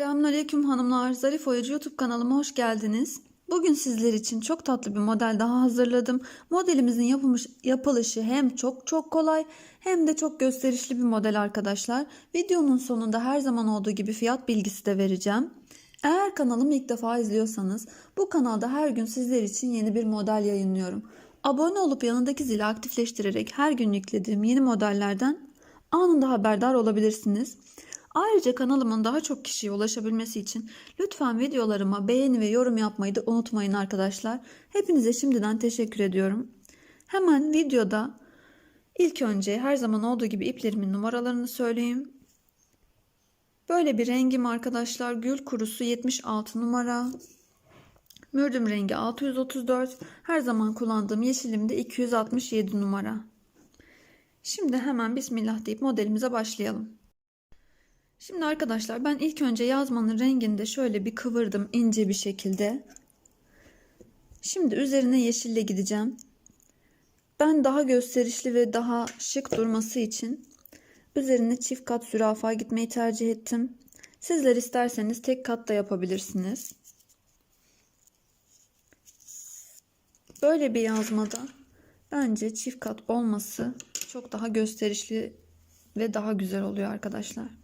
Selamünaleyküm hanımlar. Zarif Oyacı YouTube kanalıma hoş geldiniz. Bugün sizler için çok tatlı bir model daha hazırladım. Modelimizin yapılmış, yapılışı hem çok çok kolay hem de çok gösterişli bir model arkadaşlar. Videonun sonunda her zaman olduğu gibi fiyat bilgisi de vereceğim. Eğer kanalımı ilk defa izliyorsanız bu kanalda her gün sizler için yeni bir model yayınlıyorum. Abone olup yanındaki zili aktifleştirerek her gün yüklediğim yeni modellerden anında haberdar olabilirsiniz. Ayrıca kanalımın daha çok kişiye ulaşabilmesi için lütfen videolarıma beğeni ve yorum yapmayı da unutmayın arkadaşlar. Hepinize şimdiden teşekkür ediyorum. Hemen videoda ilk önce her zaman olduğu gibi iplerimin numaralarını söyleyeyim. Böyle bir rengim arkadaşlar gül kurusu 76 numara. Mürdüm rengi 634. Her zaman kullandığım yeşilim de 267 numara. Şimdi hemen bismillah deyip modelimize başlayalım. Şimdi arkadaşlar ben ilk önce yazmanın renginde şöyle bir kıvırdım ince bir şekilde. Şimdi üzerine yeşille gideceğim. Ben daha gösterişli ve daha şık durması için üzerine çift kat zürafa gitmeyi tercih ettim. Sizler isterseniz tek kat da yapabilirsiniz. Böyle bir yazmada bence çift kat olması çok daha gösterişli ve daha güzel oluyor arkadaşlar.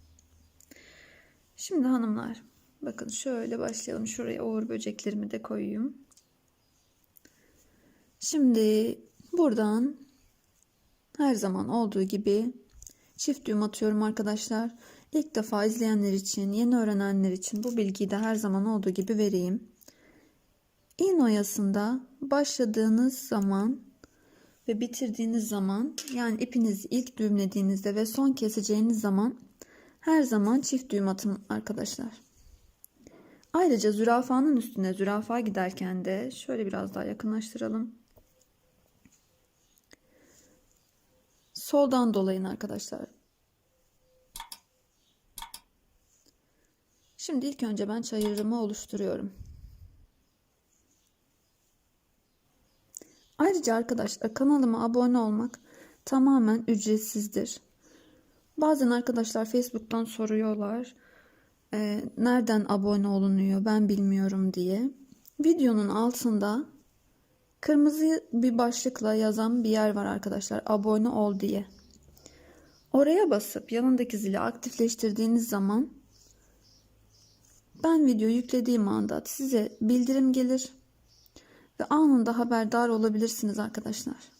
Şimdi hanımlar bakın şöyle başlayalım. Şuraya uğur böceklerimi de koyayım. Şimdi buradan her zaman olduğu gibi çift düğüm atıyorum arkadaşlar. İlk defa izleyenler için, yeni öğrenenler için bu bilgiyi de her zaman olduğu gibi vereyim. İğne oyasında başladığınız zaman ve bitirdiğiniz zaman yani ipinizi ilk düğümlediğinizde ve son keseceğiniz zaman her zaman çift düğüm atın arkadaşlar. Ayrıca zürafanın üstüne zürafa giderken de şöyle biraz daha yakınlaştıralım. Soldan dolayın arkadaşlar. Şimdi ilk önce ben çayırımı oluşturuyorum. Ayrıca arkadaşlar kanalıma abone olmak tamamen ücretsizdir. Bazen arkadaşlar Facebook'tan soruyorlar. E, nereden abone olunuyor ben bilmiyorum diye. Videonun altında kırmızı bir başlıkla yazan bir yer var arkadaşlar. Abone ol diye. Oraya basıp yanındaki zili aktifleştirdiğiniz zaman ben video yüklediğim anda size bildirim gelir ve anında haberdar olabilirsiniz arkadaşlar.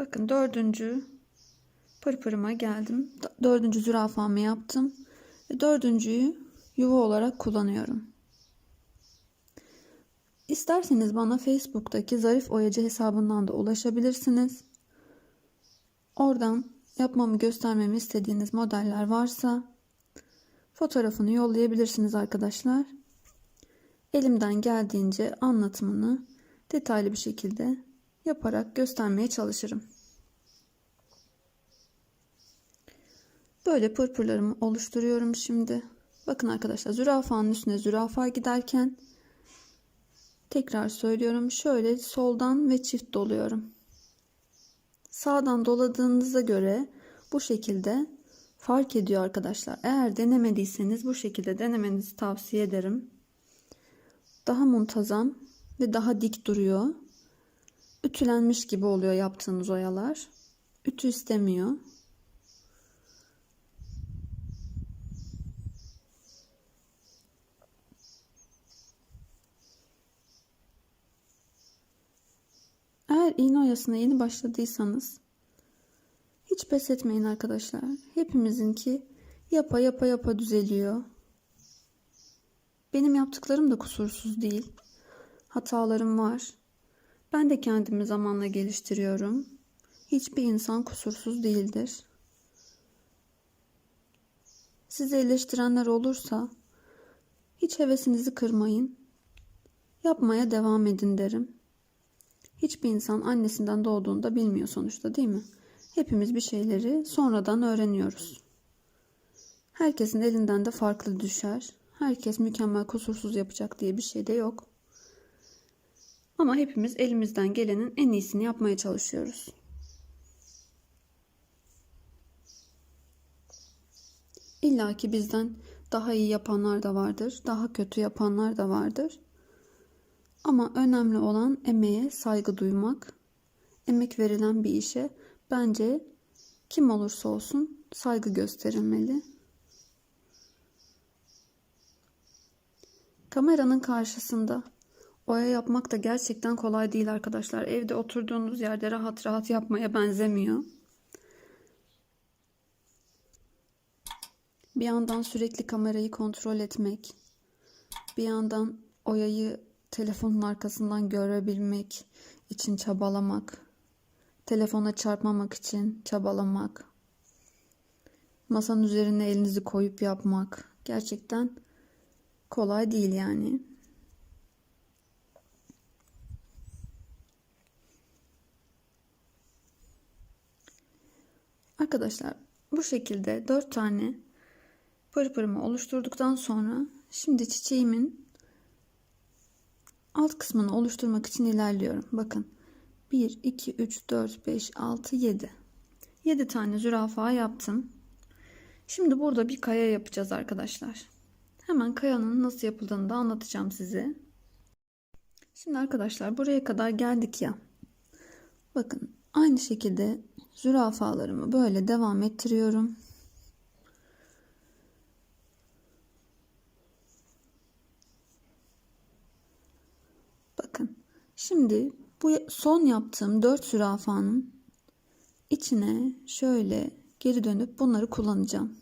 Bakın dördüncü pırpırıma geldim. Dördüncü zürafamı yaptım. Ve dördüncüyü yuva olarak kullanıyorum. İsterseniz bana Facebook'taki Zarif Oyacı hesabından da ulaşabilirsiniz. Oradan yapmamı göstermemi istediğiniz modeller varsa fotoğrafını yollayabilirsiniz arkadaşlar. Elimden geldiğince anlatımını detaylı bir şekilde yaparak göstermeye çalışırım. Böyle pırpırlarımı oluşturuyorum şimdi. Bakın arkadaşlar zürafanın üstüne zürafa giderken tekrar söylüyorum şöyle soldan ve çift doluyorum. Sağdan doladığınıza göre bu şekilde fark ediyor arkadaşlar. Eğer denemediyseniz bu şekilde denemenizi tavsiye ederim. Daha muntazam ve daha dik duruyor ütülenmiş gibi oluyor yaptığınız oyalar. Ütü istemiyor. Eğer iğne oyasına yeni başladıysanız hiç pes etmeyin arkadaşlar. Hepimizinki yapa yapa yapa düzeliyor. Benim yaptıklarım da kusursuz değil. Hatalarım var. Ben de kendimi zamanla geliştiriyorum. Hiçbir insan kusursuz değildir. Sizi eleştirenler olursa hiç hevesinizi kırmayın. Yapmaya devam edin derim. Hiçbir insan annesinden doğduğunda bilmiyor sonuçta değil mi? Hepimiz bir şeyleri sonradan öğreniyoruz. Herkesin elinden de farklı düşer. Herkes mükemmel kusursuz yapacak diye bir şey de yok. Ama hepimiz elimizden gelenin en iyisini yapmaya çalışıyoruz. İlla ki bizden daha iyi yapanlar da vardır, daha kötü yapanlar da vardır. Ama önemli olan emeğe saygı duymak. Emek verilen bir işe bence kim olursa olsun saygı gösterilmeli. Kameranın karşısında oya yapmak da gerçekten kolay değil arkadaşlar. Evde oturduğunuz yerde rahat rahat yapmaya benzemiyor. Bir yandan sürekli kamerayı kontrol etmek, bir yandan oyayı telefonun arkasından görebilmek için çabalamak, telefona çarpmamak için çabalamak, masanın üzerine elinizi koyup yapmak gerçekten kolay değil yani. Arkadaşlar bu şekilde 4 tane pırpırımı oluşturduktan sonra şimdi çiçeğimin alt kısmını oluşturmak için ilerliyorum. Bakın 1, 2, 3, 4, 5, 6, 7. 7 tane zürafa yaptım. Şimdi burada bir kaya yapacağız arkadaşlar. Hemen kayanın nasıl yapıldığını da anlatacağım size. Şimdi arkadaşlar buraya kadar geldik ya. Bakın aynı şekilde zürafalarımı böyle devam ettiriyorum. Bakın şimdi bu son yaptığım 4 zürafanın içine şöyle geri dönüp bunları kullanacağım.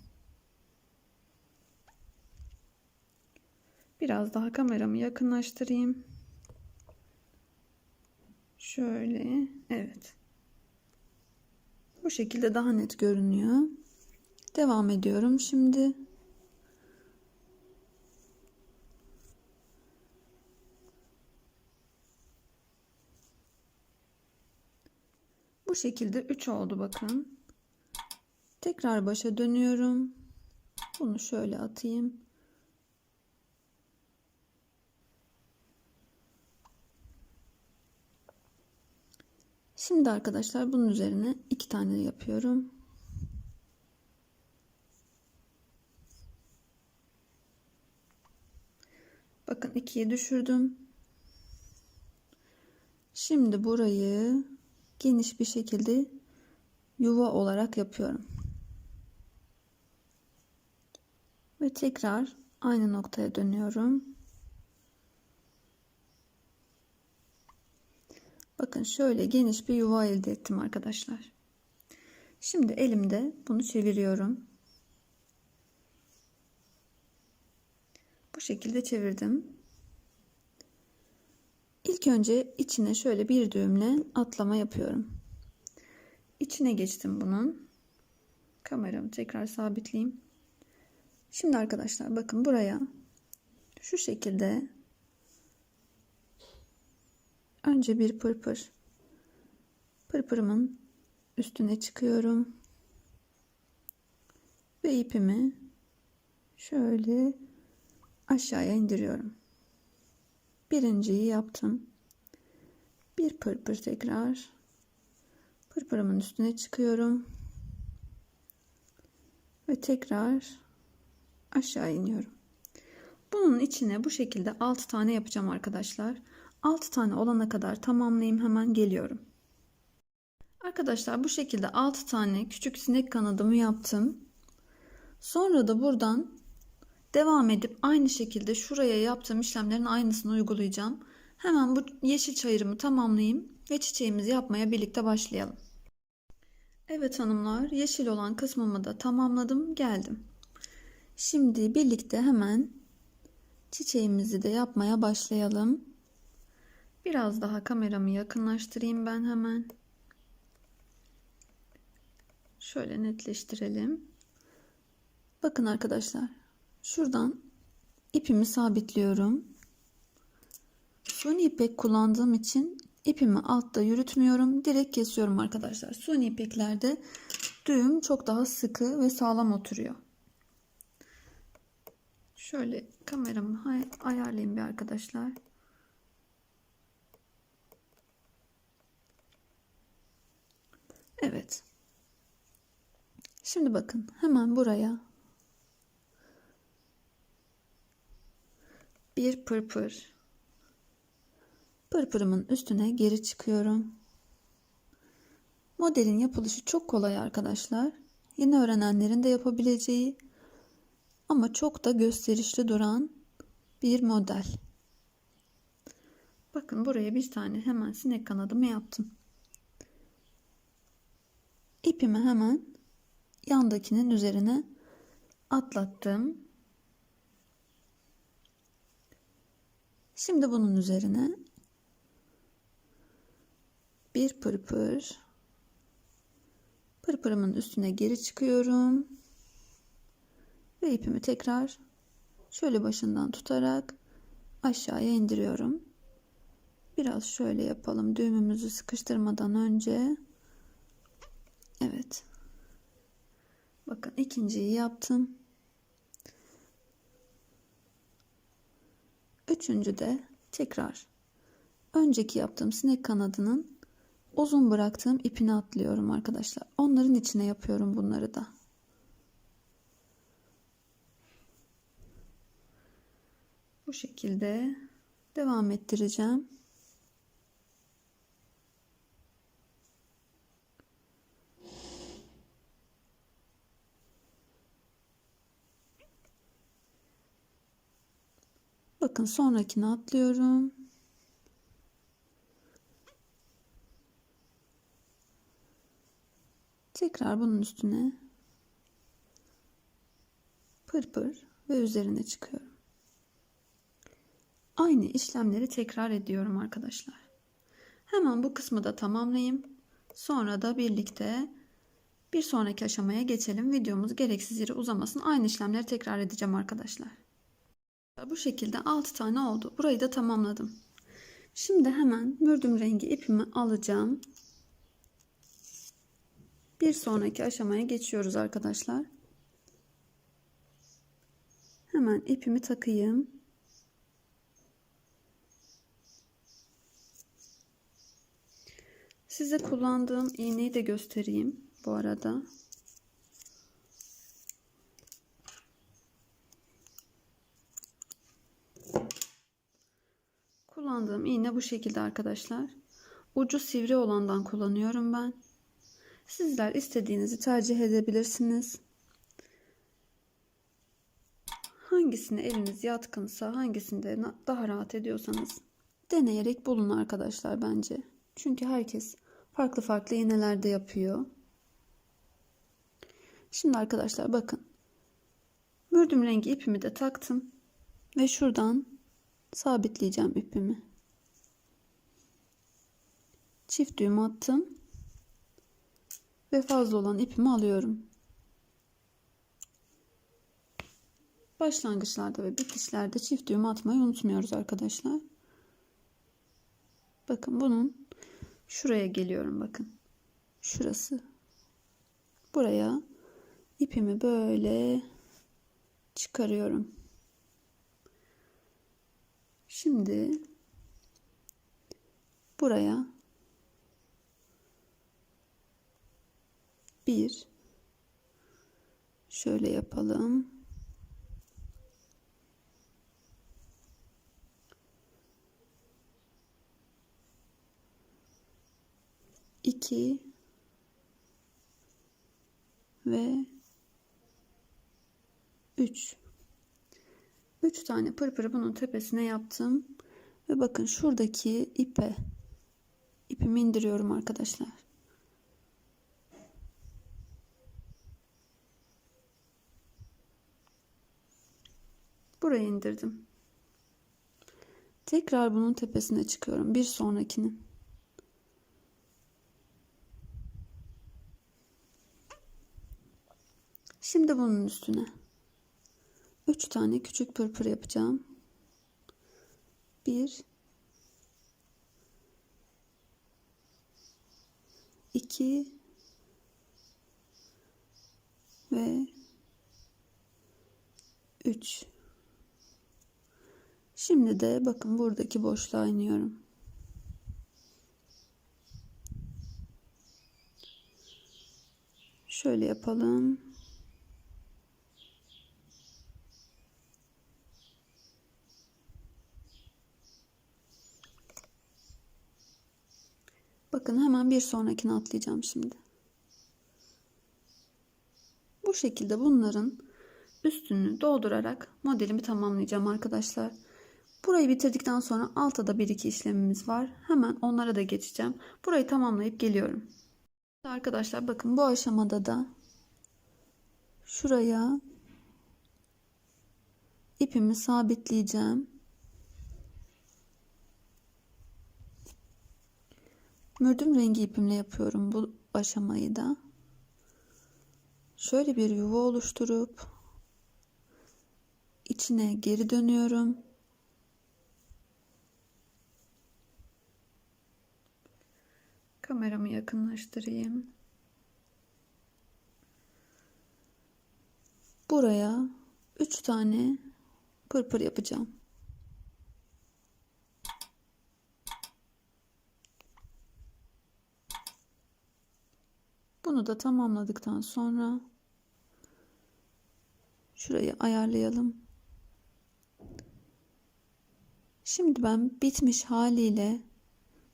Biraz daha kameramı yakınlaştırayım. Şöyle, evet. Bu şekilde daha net görünüyor. Devam ediyorum şimdi. Şekilde 3 oldu bakın. Tekrar başa dönüyorum. Bunu şöyle atayım. Şimdi arkadaşlar bunun üzerine iki tane yapıyorum. Bakın ikiye düşürdüm. Şimdi burayı geniş bir şekilde yuva olarak yapıyorum. Ve tekrar aynı noktaya dönüyorum. Bakın şöyle geniş bir yuva elde ettim arkadaşlar. Şimdi elimde bunu çeviriyorum. Bu şekilde çevirdim. İlk önce içine şöyle bir düğümle atlama yapıyorum. İçine geçtim bunun. Kameramı tekrar sabitleyeyim. Şimdi arkadaşlar bakın buraya şu şekilde Önce bir pırpır. Pırpırımın üstüne çıkıyorum. Ve ipimi şöyle aşağıya indiriyorum. Birinciyi yaptım. Bir pırpır tekrar. Pırpırımın üstüne çıkıyorum. Ve tekrar aşağı iniyorum. Bunun içine bu şekilde 6 tane yapacağım arkadaşlar. 6 tane olana kadar tamamlayayım hemen geliyorum. Arkadaşlar bu şekilde 6 tane küçük sinek kanadımı yaptım. Sonra da buradan devam edip aynı şekilde şuraya yaptığım işlemlerin aynısını uygulayacağım. Hemen bu yeşil çayırımı tamamlayayım ve çiçeğimizi yapmaya birlikte başlayalım. Evet hanımlar yeşil olan kısmımı da tamamladım geldim. Şimdi birlikte hemen çiçeğimizi de yapmaya başlayalım. Biraz daha kameramı yakınlaştırayım ben hemen. Şöyle netleştirelim. Bakın arkadaşlar. Şuradan ipimi sabitliyorum. Suni ipek kullandığım için ipimi altta yürütmüyorum. Direkt kesiyorum arkadaşlar. Suni ipeklerde düğüm çok daha sıkı ve sağlam oturuyor. Şöyle kameramı ayarlayayım bir arkadaşlar. Evet. Şimdi bakın hemen buraya bir pırpır. Pırpırımın üstüne geri çıkıyorum. Modelin yapılışı çok kolay arkadaşlar. Yeni öğrenenlerin de yapabileceği ama çok da gösterişli duran bir model. Bakın buraya bir tane hemen sinek kanadımı yaptım. İpimi hemen yandakinin üzerine atlattım. Şimdi bunun üzerine bir pırpır pırpırımın üstüne geri çıkıyorum ve ipimi tekrar şöyle başından tutarak aşağıya indiriyorum. Biraz şöyle yapalım düğümümüzü sıkıştırmadan önce. Evet. Bakın ikinciyi yaptım. Üçüncü de tekrar önceki yaptığım sinek kanadının uzun bıraktığım ipini atlıyorum arkadaşlar. Onların içine yapıyorum bunları da. Bu şekilde devam ettireceğim. Bakın sonrakini atlıyorum. Tekrar bunun üstüne pırpır ve üzerine çıkıyorum. Aynı işlemleri tekrar ediyorum arkadaşlar. Hemen bu kısmı da tamamlayayım. Sonra da birlikte bir sonraki aşamaya geçelim. Videomuz gereksiz yere uzamasın. Aynı işlemleri tekrar edeceğim arkadaşlar. Bu şekilde 6 tane oldu. Burayı da tamamladım. Şimdi hemen mürdüm rengi ipimi alacağım. Bir sonraki aşamaya geçiyoruz arkadaşlar. Hemen ipimi takayım. Size kullandığım iğneyi de göstereyim bu arada. İğne bu şekilde arkadaşlar. Ucu sivri olandan kullanıyorum ben. Sizler istediğinizi tercih edebilirsiniz. Hangisine eliniz yatkınsa, hangisinde daha rahat ediyorsanız deneyerek bulun arkadaşlar bence. Çünkü herkes farklı farklı iğnelerde yapıyor. Şimdi arkadaşlar bakın. Mürdüm rengi ipimi de taktım. Ve şuradan sabitleyeceğim ipimi. Çift düğüm attım. Ve fazla olan ipimi alıyorum. Başlangıçlarda ve bitişlerde çift düğüm atmayı unutmuyoruz arkadaşlar. Bakın bunun şuraya geliyorum bakın. Şurası. Buraya ipimi böyle çıkarıyorum. Şimdi buraya bir şöyle yapalım. iki ve üç. Üç tane pırpırı bunun tepesine yaptım. Ve bakın şuradaki ipe ipimi indiriyorum arkadaşlar. Buraya indirdim. Tekrar bunun tepesine çıkıyorum. Bir sonrakinin. Şimdi bunun üstüne 3 tane küçük pırpır yapacağım. 1 2 ve 3 Şimdi de bakın buradaki boşluğa iniyorum. Şöyle yapalım. Bakın hemen bir sonrakini atlayacağım şimdi. Bu şekilde bunların üstünü doldurarak modelimi tamamlayacağım arkadaşlar. Burayı bitirdikten sonra altta da bir iki işlemimiz var. Hemen onlara da geçeceğim. Burayı tamamlayıp geliyorum. Arkadaşlar bakın bu aşamada da şuraya ipimi sabitleyeceğim. Mürdüm rengi ipimle yapıyorum bu aşamayı da. Şöyle bir yuva oluşturup içine geri dönüyorum. Kameramı yakınlaştırayım. Buraya 3 tane pırpır yapacağım. Bunu da tamamladıktan sonra şurayı ayarlayalım. Şimdi ben bitmiş haliyle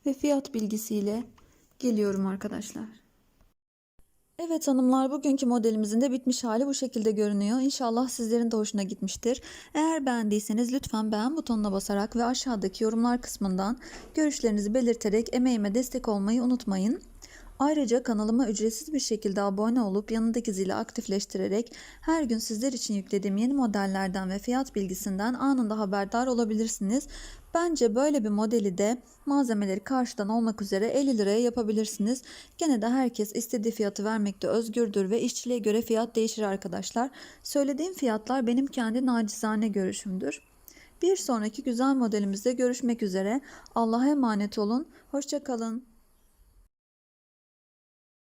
ve fiyat bilgisiyle geliyorum arkadaşlar. Evet hanımlar bugünkü modelimizin de bitmiş hali bu şekilde görünüyor. İnşallah sizlerin de hoşuna gitmiştir. Eğer beğendiyseniz lütfen beğen butonuna basarak ve aşağıdaki yorumlar kısmından görüşlerinizi belirterek emeğime destek olmayı unutmayın. Ayrıca kanalıma ücretsiz bir şekilde abone olup yanındaki zili aktifleştirerek her gün sizler için yüklediğim yeni modellerden ve fiyat bilgisinden anında haberdar olabilirsiniz. Bence böyle bir modeli de malzemeleri karşıdan olmak üzere 50 liraya yapabilirsiniz. Gene de herkes istediği fiyatı vermekte özgürdür ve işçiliğe göre fiyat değişir arkadaşlar. Söylediğim fiyatlar benim kendi nacizane görüşümdür. Bir sonraki güzel modelimizde görüşmek üzere. Allah'a emanet olun. Hoşçakalın.